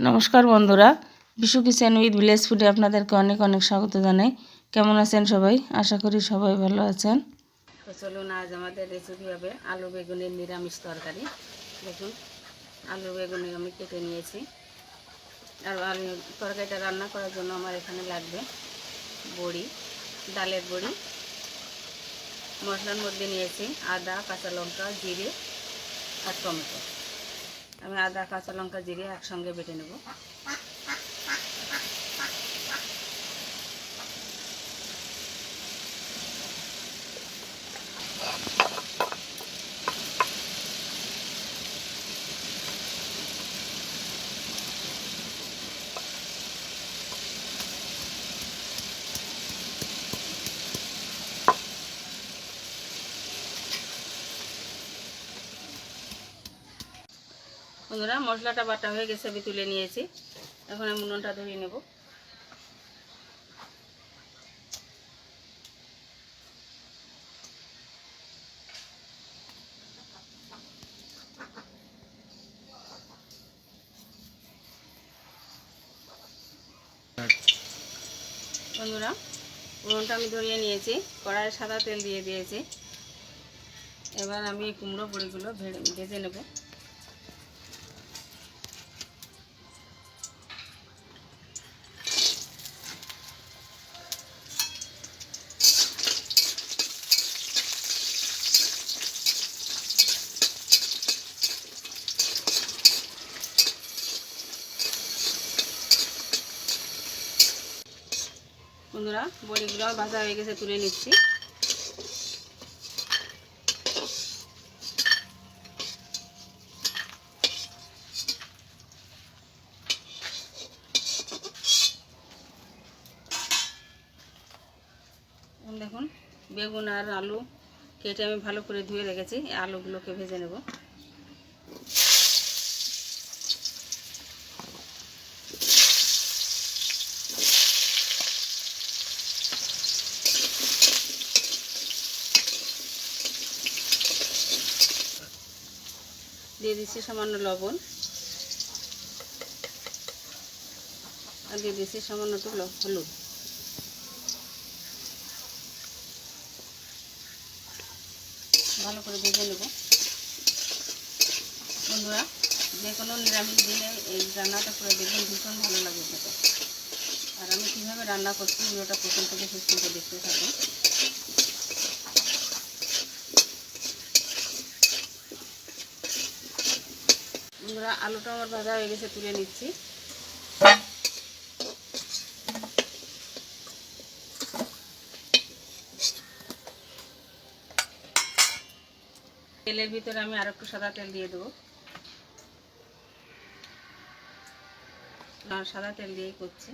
নমস্কার বন্ধুরা, Bishu kitchen with village ফুডে আপনাদেরকে অনেক অনেক স্বাগত জানাই। কেমন আছেন সবাই? আশা করি সবাই ভালো আছেন। চলুন, আজ আমাদের রেসিপি হবে আলু বেগুনের নিরামিষ তরকারি। দেখুন, আলু বেগুনি আমি কেটে নিয়েছি। আর আলু তরকারিটা রান্না করার জন্য আমার এখানে লাগবে বড়ি, ডালের বড়ি। মশলার মধ্যে নিয়েছি আদা, কাঁচা লঙ্কা, জিরে আর টমেটো। আমি আদা কাঁচা লঙ্কা জিরে একসঙ্গে বেটে নেব। বন্ধুরা, মশলাটা বাটা হয়ে গেছে, আমি তুলে নিয়েছি। এখন আমি উনুনটা ধরিয়ে নেব। বন্ধুরা, উনুনটা আমি ধরিয়ে নিয়েছি। কড়াইয়ে সাদা তেল দিয়ে দিয়েছি। এবার আমি কুমড়ো বড়িগুলো ভেজে নেব। বন্ধুরা, বড়িগুলো ভাজা হয়ে গেছে, তুলে নিচ্ছি। দেখুন, বেগুন আর আলু কেটে আমি ভালো করে ধুয়ে রেখেছি আলুগুলোকে ভেজে নেব। দিয়ে দিচ্ছি সামান্য লবণ। আর দিয়ে দিচ্ছি সামান্য একটু হলুদ। ভালো করে ভেজে নেব। বন্ধুরা, যে কোনো নিরামিষ দিনে এই রান্নাটা করে দেখবেন ভীষণ ভালো লাগে আর আমি কীভাবে রান্না করছি, ভিডিওটা প্রথম থেকে শেষ পর্যন্ত দেখতে থাকুন। বন্ধুরা আলুটা আমার ভাজা হয়ে গেছে, তুলে নিচ্ছি। তেলের ভিতরে আমি আর একটু সাদা তেল দিয়ে দেবো। সাদা তেল দিয়েই করছি।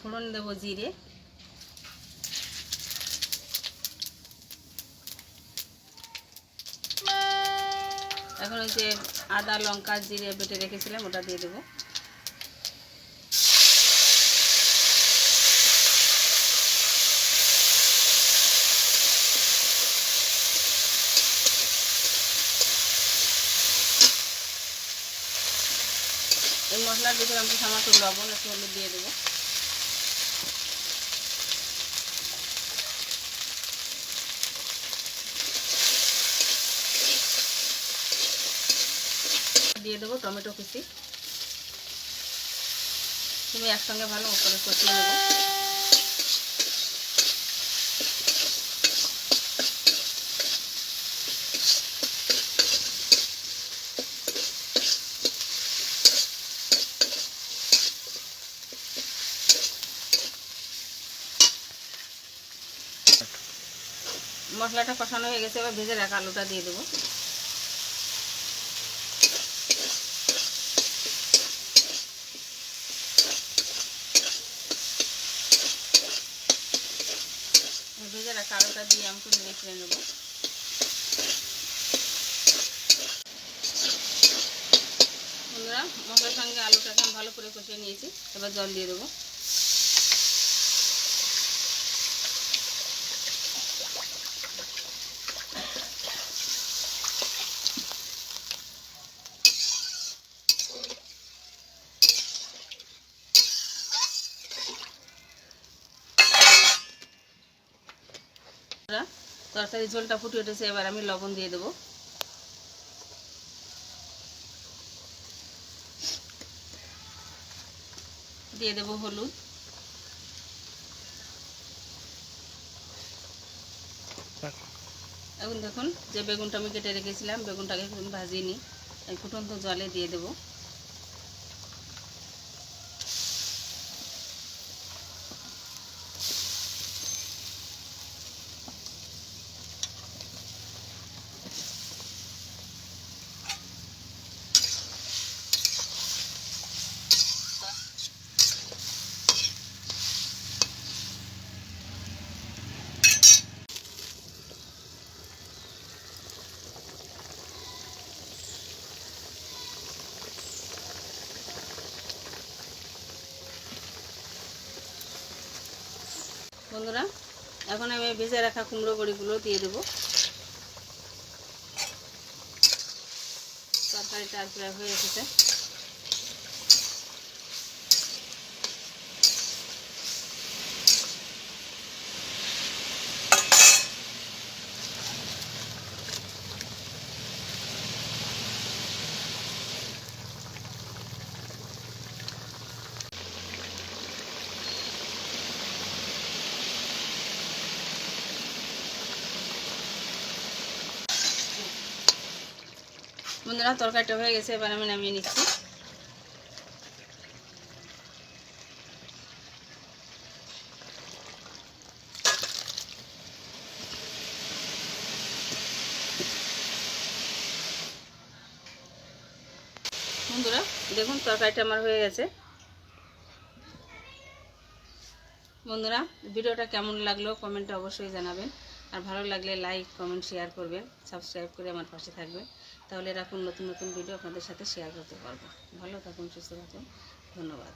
ফোড়ন দেবো জিরে। এখন ওই যে আদা, লঙ্কা, জিরে বেটে রেখেছিলাম, ওটা দিয়ে দেবো। এই মশলার ভিতরে আমি সামান্য লবণ, একটু দিয়ে দেবো। দিয়ে দেবো টমেটো কুচি। তুমি একসঙ্গে ভালো করে কষিয়ে নেব। মশলাটা কষানো হয়ে গেছে, এবার ভেজে রাখা আলুটা দিয়ে দেবো। ভেজে রাখা আলুটা দিয়ে আমি একটু নেড়ে নেব। বন্ধুরা, মশলার সঙ্গে আলুটাকে আমি ভালো করে কষিয়ে নিয়েছি। এবার জল দিয়ে দেবো। বন্ধুরা তরকারি ঝোলটা ফুটে উঠেছে, এবার আমি লবণ দিয়ে দেবো। দিয়ে দেবো হলুদ। এখন দেখুন, যে বেগুনটা আমি কেটে রেখেছিলাম, বেগুনটাকে ভাজিয়ে নিই ফুটন্ত জলে দিয়ে দেবো। বন্ধুরা এখন আমি ভেজে রাখা কুমড়ো বড়িগুলো দিয়ে দেবো। তরকারিটা আর প্রায় হয়ে এসেছে। বন্ধুরা, তরকারিটা হয়ে গেছে, এবার আমি নামিয়ে নিচ্ছি। বন্ধুরা, দেখুন, তরকারিটা আমার হয়ে গেছে। বন্ধুরা, ভিডিওটা কেমন লাগল, কমেন্টে অবশ্যই জানাবেন। আর ভালো লাগলে লাইক কমেন্ট শেয়ার করবেন সাবস্ক্রাইব করে আমার পাশে থাকবেন তাহলে এরকম নতুন নতুন ভিডিও আপনাদের সাথে শেয়ার করতে পারব। ভালো থাকুন, সুস্থ থাকুন। ধন্যবাদ।